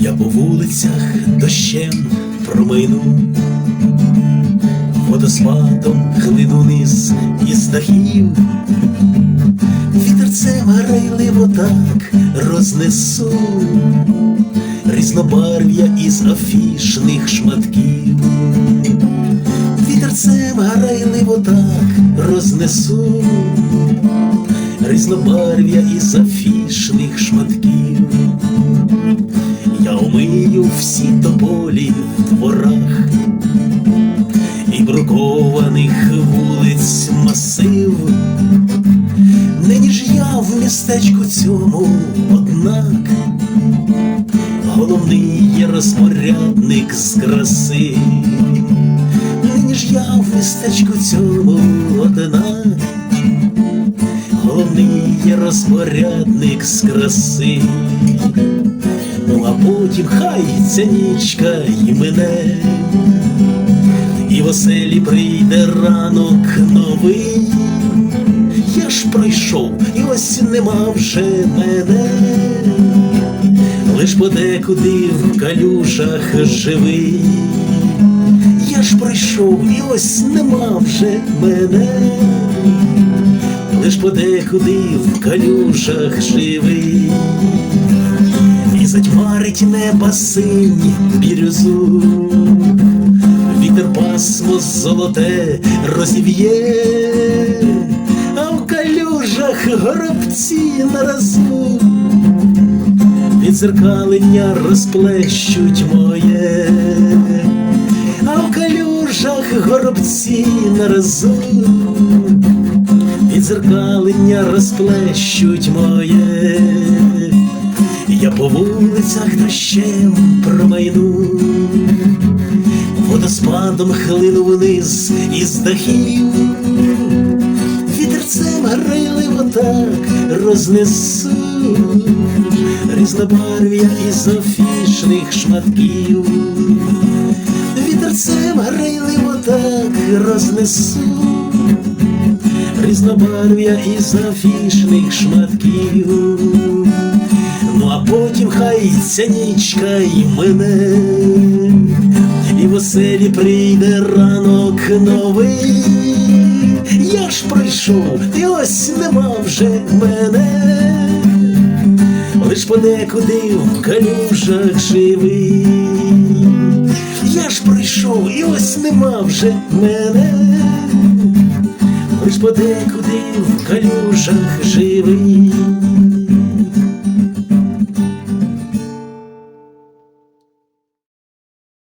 Я по вулицях дощем промину, водоспадом хлину низ із дахів, вітерцем грайливо так рознесу різнобарв'я із афішних шматків, вітерцем грайливо так рознесу різнобарв'я із афішних шматків. Я умию всі тополі в дворах і брукованих вулиць масив. Нині ж я в містечку цьому, однак, головний є розпорядник з краси. Нині ж я в містечку цьому, однак, розпорядник з краси. Ну а потім хай ця нічка й мене, і в оселі прийде ранок новий. Я ж пройшов, і ось нема вже мене, лиш подекуди в калюжах живий. Я ж пройшов, і ось нема вже мене, лиш подекуди в калюжах живий. І затьмарить неба синь бірюзу, вітер пасмо золоте розів'є, а в калюжах горобці наразу, відзеркалення розплещуть моє, а в калюжах горобці наразу. Відзеркалення розплещуть моє, я по вулицях дощем промайну, водоспадом хлину вниз із дахів, вітерцем грайливо так рознесу. Різнобарв'я із афішних шматків, вітерцем грайливо так рознесу різнобарв'я із афішних шматків. Ну а потім хай ця нічка й мене, і в оселі прийде ранок новий. Я ж прийшов, і ось нема вже мене, лиш подекуди в калюжах живий. Я ж прийшов, і ось нема вже мене лиш подекуди в калюжах живий.